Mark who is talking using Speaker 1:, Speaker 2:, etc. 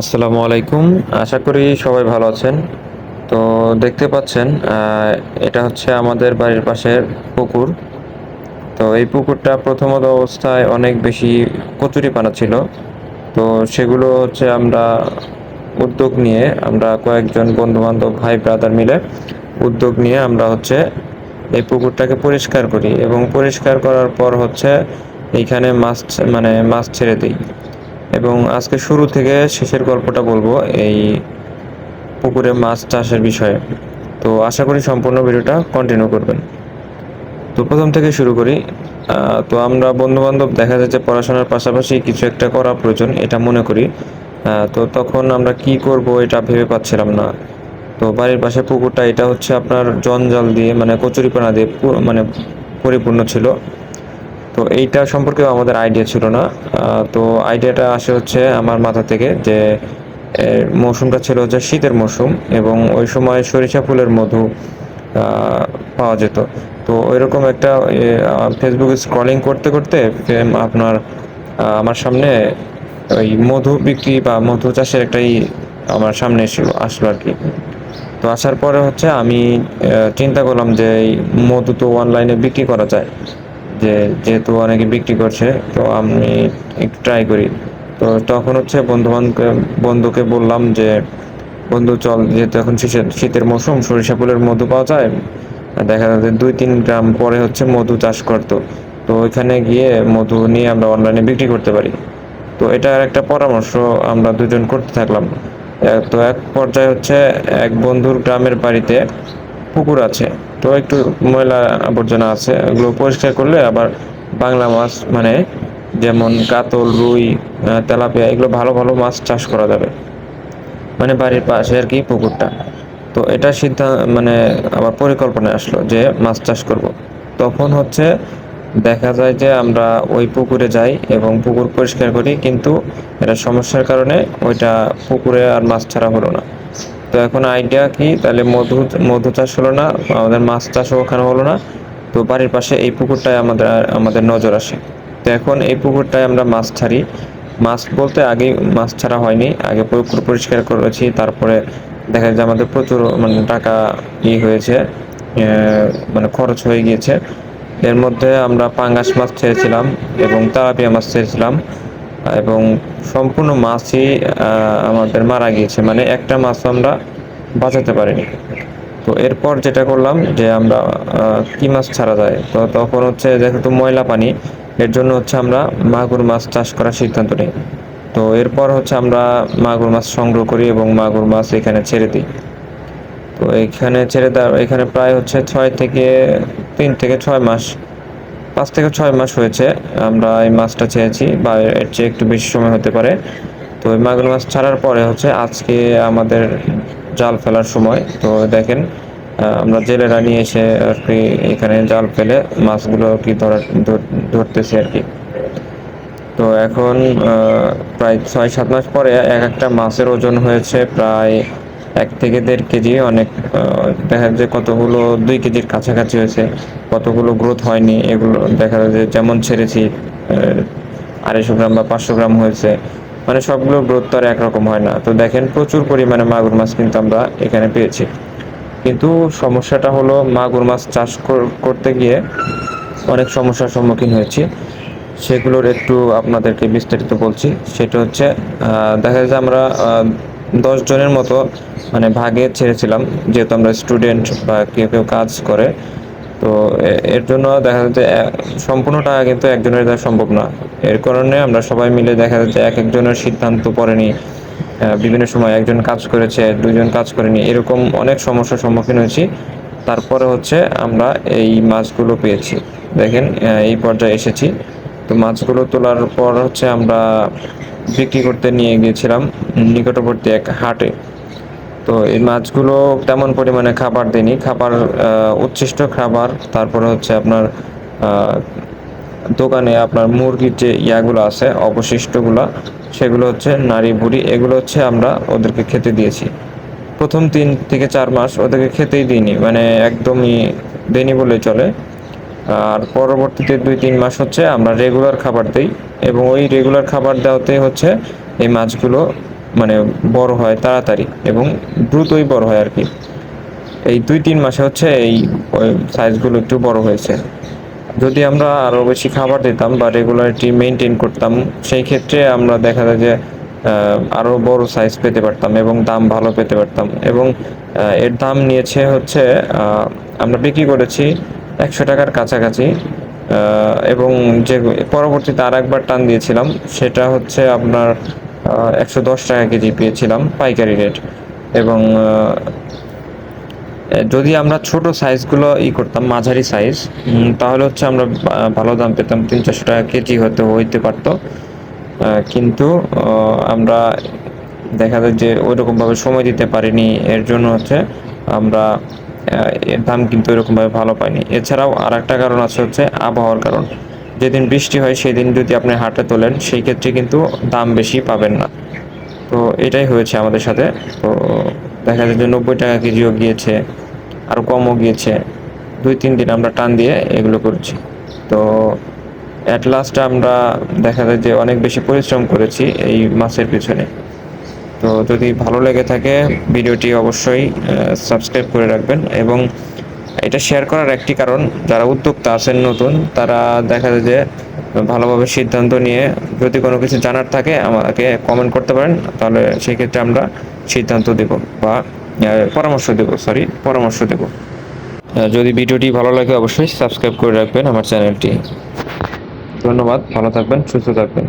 Speaker 1: আসসালামু আলাইকুম। আশা করি সবাই ভালো আছেন। তো দেখতে পাচ্ছেন এটা হচ্ছে আমাদের বাড়ির পাশের পুকুর। তো এই পুকুরটা প্রথমত অবস্থায় অনেক বেশি কচুরিপানা ছিল। তো সেগুলো হচ্ছে আমরা উদ্যোগ নিয়ে আমরা কয়েকজন বন্ধু বান্ধব ভাই ব্রাদার মিলে উদ্যোগ নিয়ে আমরা হচ্ছে এই পুকুরটাকে পরিষ্কার করি এবং পরিষ্কার করার পর হচ্ছে এইখানে মাছ মানে মাছ ছেড়ে দিই। এবং আজকে শুরু থেকে শেষের গল্পটা বলব এই পুকুরে মাছ চাষের বিষয়ে। তো আশা করি সম্পূর্ণ ভিডিওটা কন্টিনিউ করবেন। তো প্রথম থেকে শুরু করি। তো আমরা বন্ধু বান্ধব দেখা যায় যে পড়াশোনার পাশাপাশি কিছু একটা করা প্রয়োজন, এটা মনে করি। তো তখন আমরা কি করব এটা ভেবে পাচ্ছিলাম না। তো বাড়ির পাশে পুকুরটা, এটা হচ্ছে আপনার জঞ্জাল দিয়ে মানে কচুরিপানা দিয়ে মানে পরিপূর্ণ ছিল। তো এইটা সম্পর্কেও আমাদের আইডিয়া ছিল না। তো আইডিয়াটা আসে হচ্ছে আমার মাথা থেকে যে মৌসুমটা ছিল হচ্ছে শীতের মৌসুম এবং ওই সময় সরিষা ফুলের মধু পাওয়া যেত। তো ওইরকম একটা ফেসবুকে স্ক্রলিং করতে করতে আপনার আমার সামনে ওই মধু বিক্রি বা মধু চাষের একটাই আমার সামনে এসে আসলো আর কি। তো আসার পরে হচ্ছে আমি চিন্তা করলাম যে এই মধু তো অনলাইনে বিক্রি করা যায়। যে যেহেতু অনেকে বিক্রি করছে, তো আমি একটু ট্রাই করি। তো তখন হচ্ছে বন্ধু বন্ধুকে বললাম যে, বন্ধু, চল, যেহেতু এখন শীতের শীতের মৌসুম, সরিষা ফুলের মধু পাওয়া যায়? দেখা যাচ্ছে দুই তিন গ্রাম পরে হচ্ছে মধু চাষ করতো। তো ওইখানে গিয়ে মধু নিয়ে আমরা অনলাইনে বিক্রি করতে পারি। তো এটার একটা পরামর্শ আমরা দুজন করতে থাকলাম। তো এক পর্যায়ে হচ্ছে এক বন্ধুর গ্রামের বাড়িতে পুকুর আছে। তো একটু ময়লা আবর্জনা আছে ওগুলো পরিষ্কার করলে আবার বাংলা মাছ মানে যেমন কাতল, রুই তেলাপিয়া, এগুলো ভালো ভালো মাছ চাষ করা যাবে। মানে বাড়ির পাশে আর কি পুকুরটা। তো এটা সিদ্ধান্ত মানে আমার পরিকল্পনায় আসলো যে মাছ চাষ করব। তখন হচ্ছে দেখা যায় যে আমরা ওই পুকুরে যাই এবং পুকুর পরিষ্কার করি, কিন্তু এটা সমস্যার কারণে ওইটা পুকুরে আর মাছ ছাড়া হলো না। তো এখন আইডিয়া কি? তাহলে মধু মধু চাষ হলো না, আমাদের মাছ চাষও ওখানে হলো না, তো বাড়ির পাশে এই পুকুরটায় আমাদের আমাদের নজর আসে। তো এখন এই পুকুরটায় আমরা মাছ ছাড়ি। মাছ বলতে আগে মাছ ছাড়া হয়নি, আগে পুকুর পরিষ্কার করেছি, তারপরে দেখা যায় আমাদের প্রচুর মানে টাকা ই হয়েছে মানে খরচ হয়ে গিয়েছে। এর মধ্যে আমরা পাঙ্গাস মাছ ছেড়েছিলাম এবং তারাপিয়া মাছ ছেড়েছিলাম। এবং সম্পূর্ণ মাছই আমাদের মারা গিয়েছে। মানে একটা মাছ আমরা বাঁচাতে পারিনি। তো এরপর যেটা করলাম যে আমরা কি মাছ ছাড়া যায়? তো তখন হচ্ছে যেহেতু ময়লা পানি, এর জন্য হচ্ছে আমরা মাগুর মাছ চাষ করার সিদ্ধান্ত নিই। তো এরপর হচ্ছে আমরা মাগুর মাছ সংগ্রহ করি এবং মাগুর মাছ এখানে ছেড়ে দিই। তো এখানে ছেড়ে দেওয়ার এখানে প্রায় হচ্ছে ছয় থেকে তিন থেকে ছয় মাস পাঁচ থেকে ছয় মাস হয়েছে, আমরা এই মাছটা চেয়েছি বা এর চেয়ে একটু বেশি সময় হতে পারে। তো এই মাগুর মাছ ছাড়ার পরে হচ্ছে আজকে আমাদের জাল ফেলার সময়। তো দেখেন আমরা জেলেরা নিয়ে এসে আর কি এখানে জাল ফেলে মাছগুলো আর কি ধর- ধরতেছি আর কি। তো এখন প্রায় ছয় সাত মাস পরে এক একটা মাছের ওজন হয়েছে প্রায় এক থেকে দেড় কেজি অনেক দেখা যায় কতগুলো দুই কেজির কাছাকাছি হয়েছে, কতগুলো গ্রোথ হয়নি, এগুলো দেখা যায় যে যেমন ছেড়েছি আড়াইশো গ্রাম বা পাঁচশো গ্রাম হয়েছে মানে সবগুলো গ্রোথ তো আর একরকম হয় না। তো দেখেন প্রচুর পরিমাণে মাগুর মাছ কিন্তু আমরা এখানে পেয়েছি। কিন্তু সমস্যাটা হলো মাগুর মাছ চাষ করতে গিয়ে অনেক সমস্যার সম্মুখীন হয়েছি। সেগুলোর একটু আপনাদেরকে বিস্তারিত বলছি। সেটা হচ্ছে দেখা যায় আমরা দশ জনের মতো মানে ভাগে ছেড়েছিলাম, যেহেতু আমরা স্টুডেন্ট বা কেউ কেউ কাজ করে। তো এর জন্য দেখা যাচ্ছে সম্পূর্ণ টাকা কিন্তু একজনের দেওয়া সম্ভব না। এর কারণে আমরা সবাই মিলে দেখা যাচ্ছে এক একজনের সিদ্ধান্ত পড়েনি। বিভিন্ন সময় একজন কাজ করেছে, দুজন কাজ করেনি, এরকম অনেক সমস্যার সম্মুখীন হয়েছি। তারপরে হচ্ছে আমরা এই মাছগুলো পেয়েছি। দেখেন এই পর্যায়ে এসেছি। তো মাছগুলো তোলার পর হচ্ছে আমরা বিক্রি করতে নিয়ে গিয়েছিলাম নিকটবর্তী এক হাটে। তো এই মাছগুলো তেমন পরিমাণে খাবার দেয়নি। খাবার উচ্ছিষ্ট খাবার। তারপরে হচ্ছে আপনার দোকানে আপনার মুরগির যে ইয়াগুলো আছে, অবশিষ্টগুলো, সেগুলো হচ্ছে নাড়ি বুড়ি, এগুলো হচ্ছে আমরা ওদেরকে খেতে দিয়েছি। প্রথম তিন থেকে চার মাস ওদেরকে খেতেই দিইনি। মানে একদমই দেইনি বলে চলে। আর পরবর্তীতে দুই, তিন মাস হচ্ছে আমরা রেগুলার খাবার দিই এবং ওই রেগুলার খাবার দেওয়াতে হচ্ছে এই মাছগুলো মানে বড় হয় তাড়াতাড়ি এবং দ্রুতই বড় হয় আর কি এই দুই, তিন মাসে হচ্ছে এই সাইজগুলো একটু বড় হয়েছে। যদি আমরা আরও বেশি খাবার দিতাম বা রেগুলারিটি মেনটেন করতাম, সেই ক্ষেত্রে আমরা দেখা যায় যে আরও বড় সাইজ পেতে পারতাম এবং দাম ভালো পেতে পারতাম এবং এর দাম নিয়েছে হচ্ছে আমরা বিক্রি করেছি একশো টাকার কাছাকাছি এবং যে পরবর্তীতে আর একবার টান দিয়েছিলাম, সেটা হচ্ছে আপনার একশো দশ টাকা কেজি পেয়েছিলাম পাইকারি রেট। এবং যদি আমরা ছোট সাইজগুলো ই করতাম, মাঝারি সাইজ তাহলে হচ্ছে আমরা ভালো দাম পেতাম তিন চারশো টাকা কেজি হয়তো হইতে পারতো। কিন্তু আমরা দেখা যায় যে ওইরকমভাবে সময় দিতে পারিনি, এর জন্য হচ্ছে আমরা দাম কিন্তু এরকমভাবে ভালো পাইনি এছাড়াও আর একটা কারণ আছে হচ্ছে আবহাওয়ার কারণ। যেদিন বৃষ্টি হয়, সেদিন যদি আপনি হাটে তোলেন, সেই ক্ষেত্রে কিন্তু দাম বেশি পাবেন না। তো এটাই হয়েছে আমাদের সাথে। তো দেখা যায় যে নব্বই টাকা কেজিও গিয়েছে আরও কমও গিয়েছে। দুই, তিন দিন আমরা টান দিয়ে এগুলো করছি। তো অ্যাট লাস্ট আমরা দেখা যায় যে অনেক বেশি পরিশ্রম করেছি এই মাছের পিছনে। তো যদি ভালো লেগে থাকে ভিডিওটি অবশ্যই সাবস্ক্রাইব করে রাখবেন এবং এটা শেয়ার করার একটি কারণ, যারা উদ্যোক্তা আছেন নতুন, তারা দেখা যায় যে ভালোভাবে সিদ্ধান্ত নিয়ে যদি কোনো কিছু জানার থাকে, আমাকে কমেন্ট করতে পারেন, তাহলে সেই ক্ষেত্রে আমরা সিদ্ধান্ত দেব বা পরামর্শ দেব সরি পরামর্শ দেব। যদি ভিডিওটি ভালো লাগে অবশ্যই সাবস্ক্রাইব করে রাখবেন আমার চ্যানেলটি ধন্যবাদ, ভালো থাকবেন, সুস্থ থাকবেন।